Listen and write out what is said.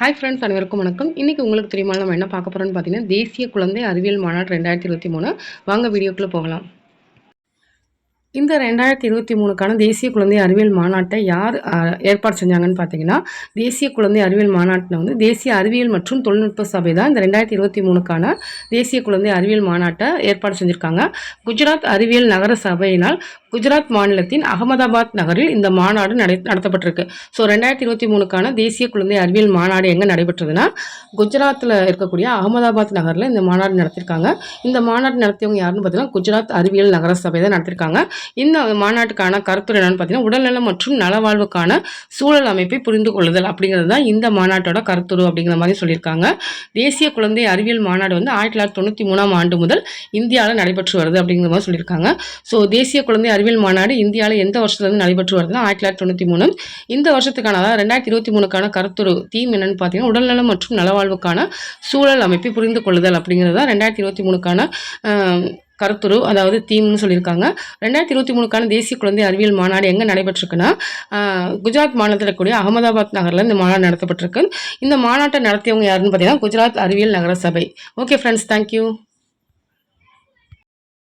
Hi friends அனைவருக்கும் வணக்கம். இன்றைக்கி உங்களுக்கு தெரியுமா நம்ம என்ன பார்க்க போகிறோம்னு பார்த்தீங்கன்னா தேசிய குழந்தை அறிவியல் மாநாடு ரெண்டாயிரத்தி இருபத்தி மூணு. வாங்க வீடியோக்குள்ளே போகலாம். இந்த ரெண்டாயிரத்தி இருபத்தி மூணுக்கான தேசிய குழந்தை அறிவியல் மாநாட்டை யார் ஏற்பாடு செஞ்சாங்கன்னு பார்த்தீங்கன்னா தேசிய குழந்தை அறிவியல் மாநாட்டில் வந்து தேசிய அறிவியல் மற்றும் தொழில்நுட்ப சபை தான் இந்த ரெண்டாயிரத்தி இருபத்தி மூணுக்கான தேசிய குழந்தை அறிவியல் மாநாட்டை ஏற்பாடு செஞ்சுருக்காங்க. குஜராத் அறிவியல் நகர சபையினால் குஜராத் மாநிலத்தின் அகமதாபாத் நகரில் இந்த மாநாடு நடை நடத்தப்பட்டிருக்கு. ஸோ ரெண்டாயிரத்தி இருபத்தி மூணுக்கான தேசிய குழந்தை அறிவியல் மாநாடு எங்கே நடைபெற்றதுன்னா குஜராத்தில் இருக்கக்கூடிய அகமதாபாத் நகரில் இந்த மாநாடு நடத்தியிருக்காங்க இந்த மாநாடு நடத்தியவங்க யாருன்னு பார்த்தீங்கன்னா குஜராத் அறிவியல் நகர சபை தான் நடத்தியிருக்காங்க இந்த மாநாட்டுக்கான கருத்துரை என்னன்னு பார்த்தீங்கன்னா உடல்நலம் மற்றும் நலவாழ்வுக்கான சூழல் அமைப்பை புரிந்து கொள்ளுதல் அப்படிங்கிறது தான் இந்த மாநாட்டோட கருத்துரு அப்படிங்கிற மாதிரி சொல்லியிருக்காங்க. தேசிய குழந்தை அறிவியல் மாநாடு வந்து ஆயிரத்தி தொள்ளாயிரத்தி தொண்ணூற்றி மூணாம் ஆண்டு முதல் இந்தியாவில் நடைபெற்று வருது அப்படிங்கிற மாதிரி சொல்லியிருக்காங்க. ஸோ தேசிய குழந்தை அறிவியல் மாநாடு இந்தியாவில் எந்த வருஷத்துலேருந்து நடைபெற்று வருதுன்னா ஆயிரத்தி தொள்ளாயிரத்தி தொண்ணூற்றி மூணு. இந்த வருஷத்துக்கான அதாவது ரெண்டாயிரத்தி இருபத்தி மூணுக்கான கருத்துரு தீம் என்னன்னு பார்த்தீங்கன்னா உடல்நலம் மற்றும் நலவாழ்வுக்கான சூழல் அமைப்பை புரிந்து கொள்ளுதல் அப்படிங்கிறது தான் ரெண்டாயிரத்தி இருபத்தி மூணுக்கான கருத்துரு அதாவது தீம்னு சொல்லியிருக்காங்க. ரெண்டாயிரத்தி இருபத்தி மூணுக்கான தேசிய குழந்தை அறிவியல் மாநாடு எங்கே நடைபெற்றிருக்குன்னா குஜராத் மாநிலத்தில் இருக்கக்கூடிய அகமதாபாத் நகரில் இந்த மாநாடு நடத்தப்பட்டிருக்கு. இந்த மாநாட்டை நடத்தியவங்க யாருன்னு பார்த்தீங்கன்னா குஜராத் அறிவியல் நகர சபை ஓகே ஃப்ரெண்ட்ஸ் தேங்க்யூ